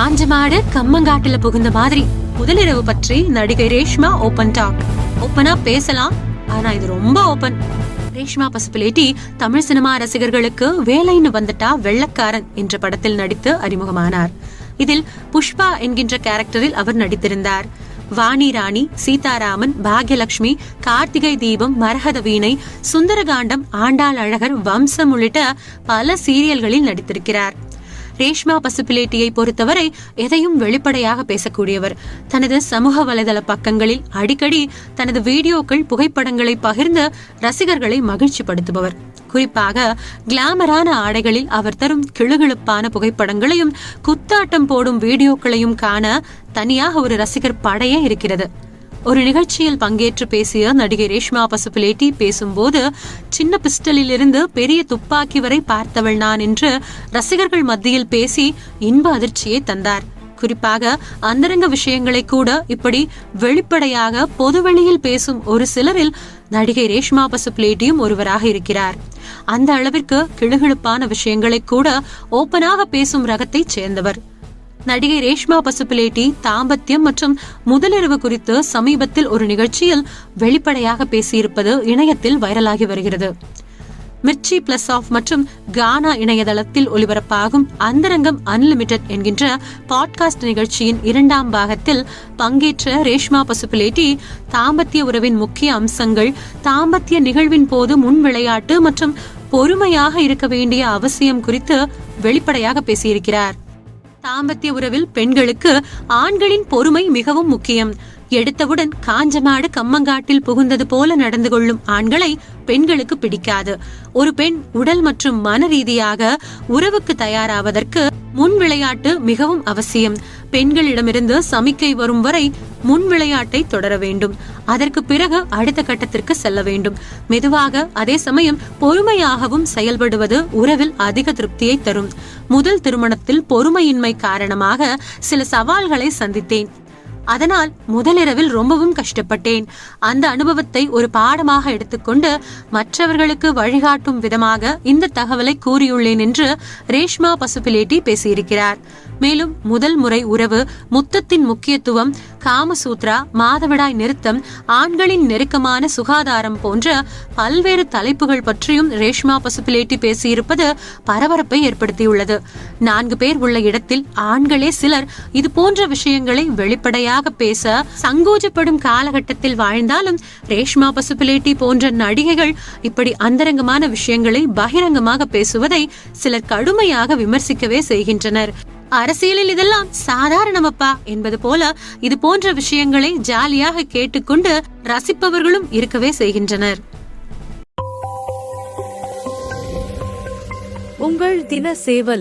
காஞ்ச மாடு கம்மங்காட்டுல புகுந்த மாதிரி முதலிரவு பற்றி நடிகை ரேஷ்மா ஓபன் டாக் ஓப்பனா பேசலாம் ஆனா இது ரொம்ப ஓபன் ரேஷ்மா பசுபிலேட்டி தமிழ் சினிமா ரசிகர்களுக்கு வேலைன்னு வந்துட்டா வெள்ளக்காரன் என்ற படத்தில் நடித்து அறிமுகமானார். இதில் புஷ்பா என்கின்ற கேரக்டரில் அவர் நடித்திருந்தார். வாணி ராணி சீதாராமன் பாக்யலட்சுமி கார்த்திகை தீபம் மரகத வீணை சுந்தரகாண்டம் ஆண்டாள் அழகர் வம்சம் உள்ளிட்ட பல சீரியல்களில் நடித்திருக்கிறார். ரேஷ்மா பசுபிலேட்டியை பொறுத்தவரை எதையும் வெளிப்படையாக பேசக்கூடியவர். தனது சமூக வலைதள பக்கங்களில் அடிக்கடி தனது வீடியோக்கள் புகைப்படங்களை பகிர்ந்து ரசிகர்களை மகிழ்ச்சிப்படுத்துபவர். குறிப்பாக கிளாமரான ஆடைகளில் அவர் தரும் கிளுகிழுப்பான புகைப்படங்களையும் குத்தாட்டம் போடும் வீடியோக்களையும் காண தனியாக ஒரு ரசிகர் படையே இருக்கிறது. ஒரு நிகழ்ச்சியில் பங்கேற்று பேசிய நடிகை ரேஷ்மா பசுபிலேட்டி பேசும்போது சின்ன பிஸ்டலிலிருந்து பெரிய துப்பாக்கி வரை பார்த்தவள் நான் என்று ரசிகர்கள் மத்தியில் பேசி இன்ப அதிர்ச்சியை தந்தார். குறிப்பாக அந்தரங்க விஷயங்களை கூட இப்படி வெளிப்படையாக பொதுவெளியில் பேசும் ஒரு சிலரில் நடிகை ரேஷ்மா பசுபிலேட்டியும் ஒருவராக இருக்கிறார். அந்த அளவிற்கு கிளுகிழுப்பான விஷயங்களை கூட ஓப்பனாக பேசும் ரகத்தைச் சேர்ந்தவர். நடிகை ரேஷ்மா பசுபிலேட்டி தாம்பத்தியம் மற்றும் முதலிரவு குறித்து சமீபத்தில் ஒரு நிகழ்ச்சியில் வெளிப்படையாக பேசியிருப்பது இணையத்தில் வைரலாகி வருகிறது. மிர்ச்சி பிளஸ் ஆஃப் மற்றும் கானா இணையதளத்தில் ஒளிபரப்பாகும் அந்தரங்கம் அன்லிமிடெட் என்கின்ற பாட்காஸ்ட் நிகழ்ச்சியின் இரண்டாம் பாகத்தில் பங்கேற்ற ரேஷ்மா பசுபிலேட்டி தாம்பத்திய உறவின் முக்கிய அம்சங்கள் தாம்பத்திய நிகழ்வின் போது முன் விளையாட்டு மற்றும் பொறுமையாக இருக்க வேண்டிய அவசியம் குறித்து வெளிப்படையாக பேசியிருக்கிறார். தாம்பத்திய உறவில் பெண்களுக்கு ஆண்களின் பொறுமை மிகவும் முக்கியம். எடுத்தவுடன் காஞ்சமாடு கம்மங்காட்டில் புகுந்தது போல நடந்து கொள்ளும் ஆண்களை பெண்களுக்கு பிடிக்காது. ஒரு பெண் உடல் மற்றும் மன ரீதியாக உறவுக்கு தயாராவதற்கு முன் விளையாட்டு மிகவும் அவசியம். பெண்களிடமிருந்து சமிக்கை வரும் வரை முன் விளையாட்டை தொடர வேண்டும். அதற்கு பிறகு அடுத்த கட்டத்திற்கு செல்ல வேண்டும். மெதுவாக அதே சமயம் பொறுமையாகவும் செயல்படுவது உறவில் அதிக திருப்தியை தரும். முதல் திருமணத்தில் பொறுமையின்மை காரணமாக சில சவால்களை சந்தித்தேன். அதனால் முதலிரவில் ரொம்பவும் கஷ்டப்பட்டேன். அந்த அனுபவத்தை ஒரு பாடமாக எடுத்துக்கொண்டு மற்றவர்களுக்கு வழிகாட்டும் விதமாக இந்த தகவலை கூறியுள்ளேன் என்று ரேஷ்மா பசுபிலேட்டி பேசியிருக்கிறார். மேலும் முதல் முறை உறவு முத்தத்தின் முக்கியத்துவம் காமசூத்ரா மாதவிடாய் நிறுத்தம் ஆண்களின் நெருக்கமான சுகாதாரம் போன்ற பல்வேறு தலைப்புகள் பற்றியும் ரேஷ்மா பசுபிலேட்டி பேசியிருப்பது பரபரப்பை ஏற்படுத்தியுள்ளது. நான்கு பேர் உள்ள இடத்தில் ஆண்களே சிலர் இது போன்ற விஷயங்களை வெளிப்படையாக பேச சங்கோஜப்படும் காலகட்டத்தில் வாழ்ந்தாலும் ரேஷ்மா பசுபிலேட்டி போன்ற நடிகைகள் இப்படி அந்தரங்கமான விஷயங்களை பகிரங்கமாக பேசுவதை சிலர் கடுமையாக விமர்சிக்கவே செய்கின்றனர். அரசியலில் இதெல்லாம் சாதாரணமப்பா என்பது போல இது போன்ற விஷயங்களை ஜாலியாக கேட்டுக்கொண்டு ரசிப்பவர்களும் இருக்கவே செய்கின்றனர். உங்கள் தின சேவல்.